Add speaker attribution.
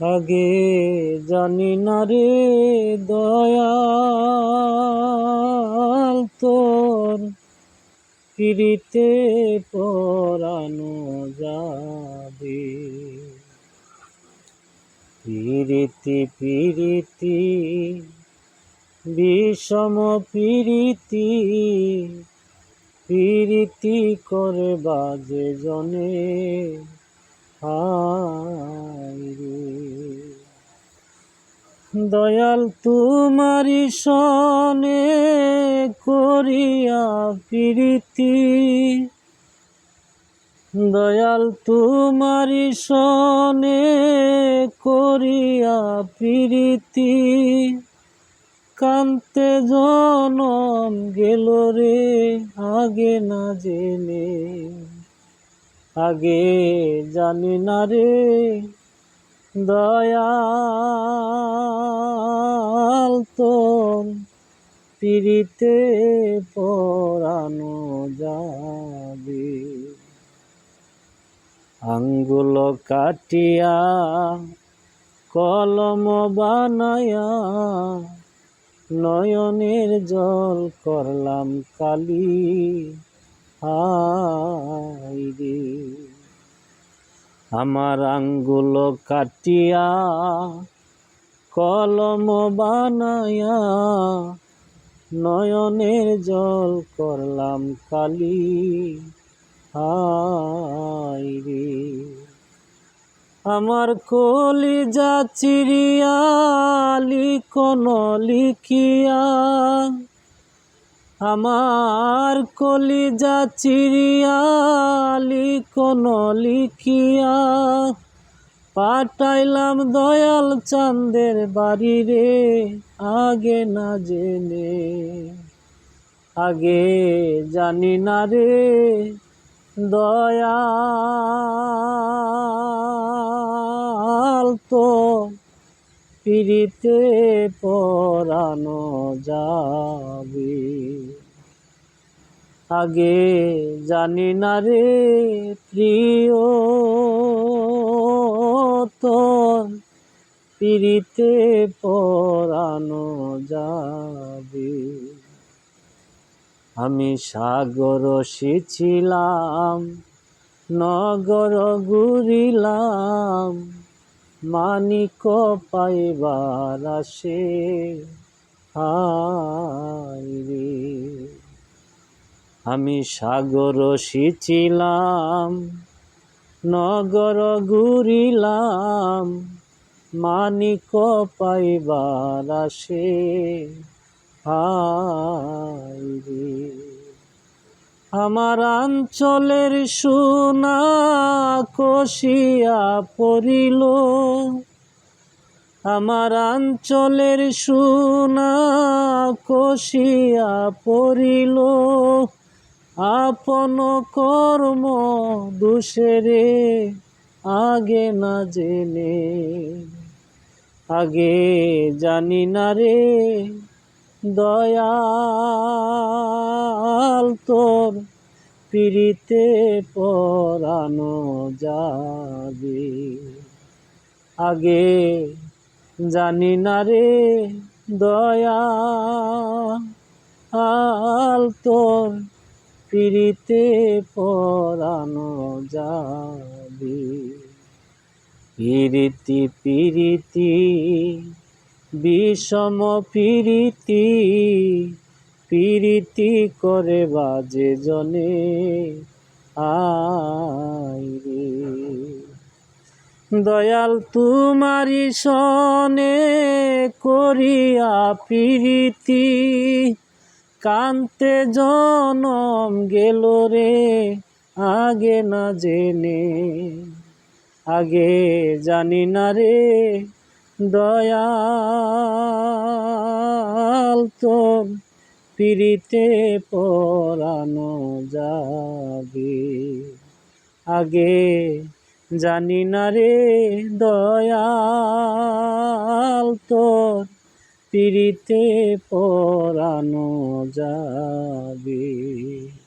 Speaker 1: আগে জানি না রে দয়াল তোর। পিড়িতে পরানো যাবে। পিরিতি পিরিতি বিষম পিরিতি পিরিতি করে বাজে জনে। দয়াল তুমারি সনে করিয়া প্রীতি। দয়াল তুমারি সনে করিয়া প্রীতি। কান্তে জনম গেল রে, আগে না জেনে। আগে জানি না রে দয়াল তোর পিড়িতে পড়ানো যাবে। আঙ্গুল কাটিয়া কলম বানায়া নয়নের জল করলাম কালী। হাইরে আমার আঙ্গুল কাটিয়া কলম বানায়া নয়নের জল করলাম কালি। হাইরে আমার কলি যা কোন লিখিয়া আমার কলিজা চিড়িয়ালি কোন লিখিয়া পাঠাইলাম দয়াল চাঁদের বাড়ি রে, আগে না জেনে। আগে জানি না রে দয়াল তো পিড়িতে পরানো যাবে। আগে জানি না রে প্রিয় তোর পিড়িতে পরানো যাবে। আমি সাগর শিছিলাম নগর ঘুরিলাম মানিক পাইবার আসে। রে। আমি সাগর সিচিলাম নগর ঘুরিলাম মানিক পাইবার আসে। রে আমার অঞ্চলের সোনা কষিয়া পড়িল। আমার অঞ্চলের সোনা কষিয়া পড়িল। আপন কর্ম দুষেরে আগে না জেনে, আগে জানি না রে দয়াল তোর পিড়িতে পরানো যাবে। আগে জানি না রে দয়াল তোর পিড়িতে পরানো যাবে। পিরিতি পিরিতি বিষম পিরিতি পিরিতি করে বাজে জনে। আইরে দয়াল তুমারি সনে করিয়া পিরিতি, কান্তে জনম গেল রে আগে না জেনে। আগে জানি না রে দয়াল তোর পিড়িতে পরানো যাবে। আগে জানি না রে দয়াল তোর পিড়িতে পরানো যাবে।